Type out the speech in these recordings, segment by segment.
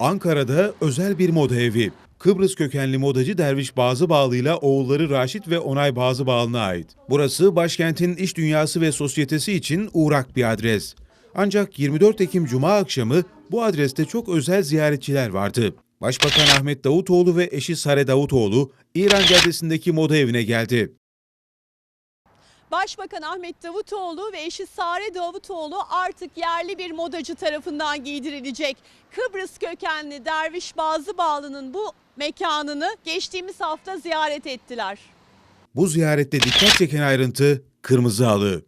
Ankara'da özel bir moda evi. Kıbrıs kökenli modacı Derviş Bazıbağlı ile oğulları Raşit ve Onay Bazıbağlı'na ait. Burası başkentin iş dünyası ve sosyetesi için uğrak bir adres. Ancak 24 Ekim Cuma akşamı bu adreste çok özel ziyaretçiler vardı. Başbakan Ahmet Davutoğlu ve eşi Sare Davutoğlu İran Caddesi'ndeki moda evine geldi. Başbakan Ahmet Davutoğlu ve eşi Sare Davutoğlu artık yerli bir modacı tarafından giydirilecek. Kıbrıs kökenli Derviş Bazıbağlı'nın bu mekanını geçtiğimiz hafta ziyaret ettiler. Bu ziyarette dikkat çeken ayrıntı kırmızı halı.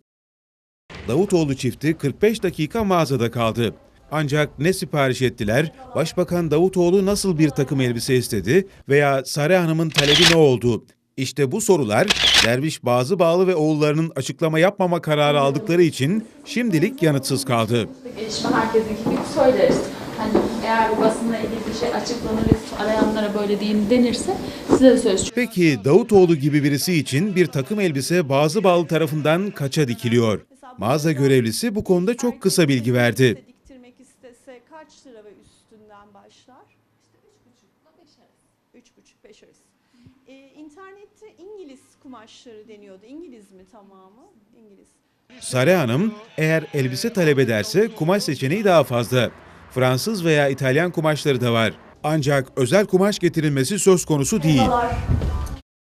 Davutoğlu çifti 45 dakika mağazada kaldı. Ancak ne sipariş ettiler, Başbakan Davutoğlu nasıl bir takım elbise istedi veya Sare Hanım'ın talebi ne oldu? İşte bu sorular Derviş Bazı Bağlı ve oğullarının açıklama yapmama kararı aldıkları için şimdilik yanıtsız kaldı. Gelişme herkesinki gibi söyleriz. Hani eğer bu basınla ilgili bir şey açıklanırız, arayanlara böyle deyin denirse size de söz. Peki Davutoğlu gibi birisi için bir takım elbise Bazı Bağlı tarafından kaça dikiliyor? Mağaza görevlisi bu konuda çok kısa bilgi verdi. Diktirmek istese kaç lira ve üstünden başlar? 3,5 5. 3,5-5 arası. Ee, internette İngiliz kumaşları deniyordu. İngiliz mi tamamı? İngiliz. Sare Hanım eğer elbise talep ederse kumaş seçeneği daha fazla. Fransız veya İtalyan kumaşları da var. Ancak özel kumaş getirilmesi söz konusu değil. Merhabalar.